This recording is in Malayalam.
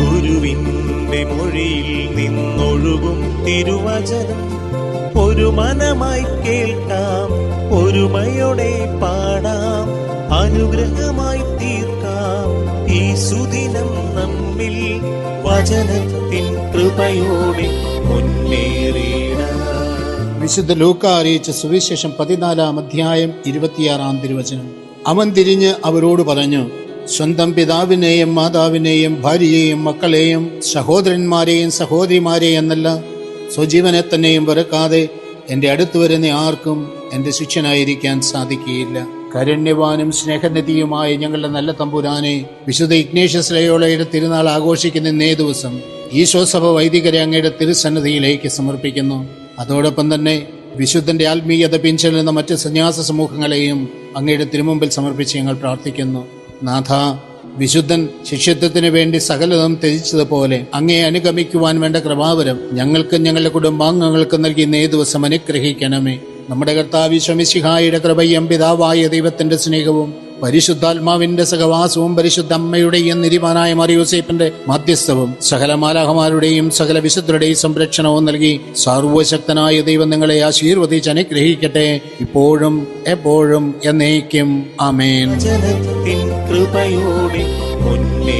ഗുരുവിന്റെ മൊഴിയിൽ നിന്നൊഴുകും തിരുവചനം. ഒരു മനമായി കേൾക്കാം ഒരുമയോടെ പാടാം അനുഗ്രഹമായി തീർക്കാം. ഈ സുദിനം നമ്മിൽ വചനത്തിൻ കൃപയോടെ മുന്നേറിയിടാം വിശുദ്ധ ലൂക്ക അറിയിച്ച സുവിശേഷം പതിനാലാം അധ്യായം ഇരുപത്തിയാറാം തിരുവചനം. അവൻ തിരിഞ്ഞ് അവരോട് പറഞ്ഞു സ്വന്തം പിതാവിനെയും മാതാവിനെയും ഭാര്യയെയും മക്കളെയും സഹോദരന്മാരെയും സഹോദരിമാരെയും എന്നല്ല സ്വജീവനെ തന്നെയും വെറുക്കാതെ എന്റെ അടുത്ത് വരുന്ന ആർക്കും എന്റെ ശിഷ്യനായിരിക്കാൻ സാധിക്കുകയില്ല. കരുണ്യവാനും സ്നേഹനിധിയുമായ ഞങ്ങളുടെ നല്ല തമ്പുരാനെ വിശുദ്ധ ഇഗ്നേഷ്യസ് ലയോളയുടെ തിരുനാൾ ആഘോഷിക്കുന്ന ഇന്നേ ദിവസം ഈശോസഭ വൈദികരെ അങ്ങയുടെ തിരുസന്നിധിയിലേക്ക് സമർപ്പിക്കുന്നു. അതോടൊപ്പം തന്നെ വിശുദ്ധന്റെ ആത്മീയത പിൻചെല്ലുന്ന മറ്റ് സന്യാസ സമൂഹങ്ങളെയും അങ്ങയുടെ തിരുമുമ്പിൽ സമർപ്പിച്ച് ഞങ്ങൾ പ്രാർത്ഥിക്കുന്നു. നാഥ വിശുദ്ധൻ ശിഷ്യത്വത്തിന് വേണ്ടി സകലതും ത്യജിച്ചതുപോലെ അങ്ങയെ അനുഗമിക്കുവാൻ വേണ്ട കൃപാവരം ഞങ്ങൾക്കും ഞങ്ങളുടെ കുടുംബാംഗങ്ങൾക്കും നൽകി ഇന്നേ ദിവസം അനുഗ്രഹിക്കണമേ. നമ്മുടെ കർത്താവ് ശമിശിഹായുടെ കൃപയും പിതാവായ ദൈവത്തിന്റെ സ്നേഹവും പരിശുദ്ധാത്മാവിന്റെ സഹവാസവും പരിശുദ്ധ അമ്മയുടെയും നിരിമാനായ മറിയൂസേപ്പിന്റെ മധ്യസ്ഥവും സകല മാലാഹമാരുടെയും സകല വിശുദ്ധരുടെയും സംരക്ഷണവും നൽകി സർവശക്തനായ ദൈവം നിങ്ങളെ ആശീർവദിച്ച് അനുഗ്രഹിക്കട്ടെ. ഇപ്പോഴും എപ്പോഴും എന്നേക്കും. ആമേൻ. കൃപയോടെ